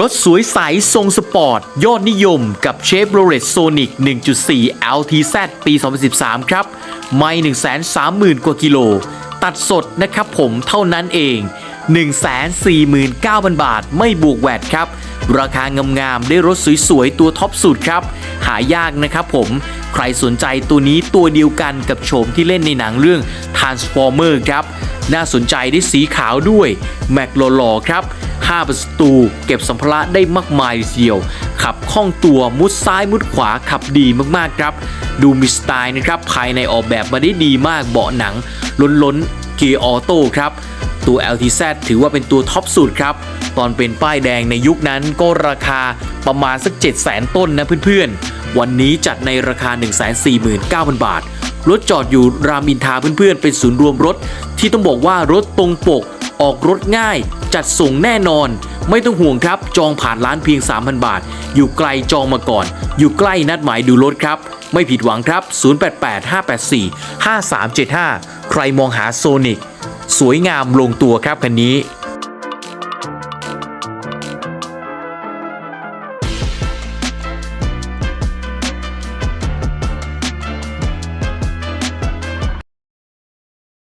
รถสวยใสทรงสปอร์ต ยอดนิยมกับเชฟโรเลตโซนิก1.4 LTZ ปี 2013 ครับ ไม่ 130,000 กว่ากิโล ตัดสดนะครับผมเท่านั้นเอง 149,000 บาทไม่บวกแวดครับ ราคางามๆ ได้รถสวยๆ ตัวท็อปสุดครับ หายากนะครับผม ใครสนใจตัวนี้ตัวเดียวกันกับโฉมที่เล่นในหนังเรื่อง Transformer ครับ น่าสนใจได้สีขาวด้วย แม็กหล่อๆครับ 5 ประตู เก็บสัมภาระได้มากมายเดียว ขับคล่องตัวมุดซ้ายมุดขวาขับดีมากๆครับ ดูมีสไตล์นะครับ ภายในออกแบบมาได้ดีมากเบาะหนัง ล้นๆ เกียร์ออโต้ครับ ตัว LTZ ถือว่าเป็นตัวท็อปสุดครับ ตอนเป็นป้ายแดงในยุคนั้นก็ราคาประมาณสัก 7 0 0 0 0 0 ต้นนะเพื่อนๆ วันนี้จัดในราคา 149,000 บาทรถจอดอยู่รามอินทาเพื่อนๆ เป็นศูนย์รวมรถ ที่ต้องบอกว่ารถตรงปก ออกรถง่าย จัดส่งแน่นอน ไม่ต้องห่วงครับ จองผ่านร้านเพียง 3,000 บาท อยู่ไกลจองมาก่อน อยู่ใกล้นัดหมายดูรถครับ ไม่ผิดหวังครับ 088 584 5375 ใครมองหาโซนิกสวยงามลงตัวครับคันนี้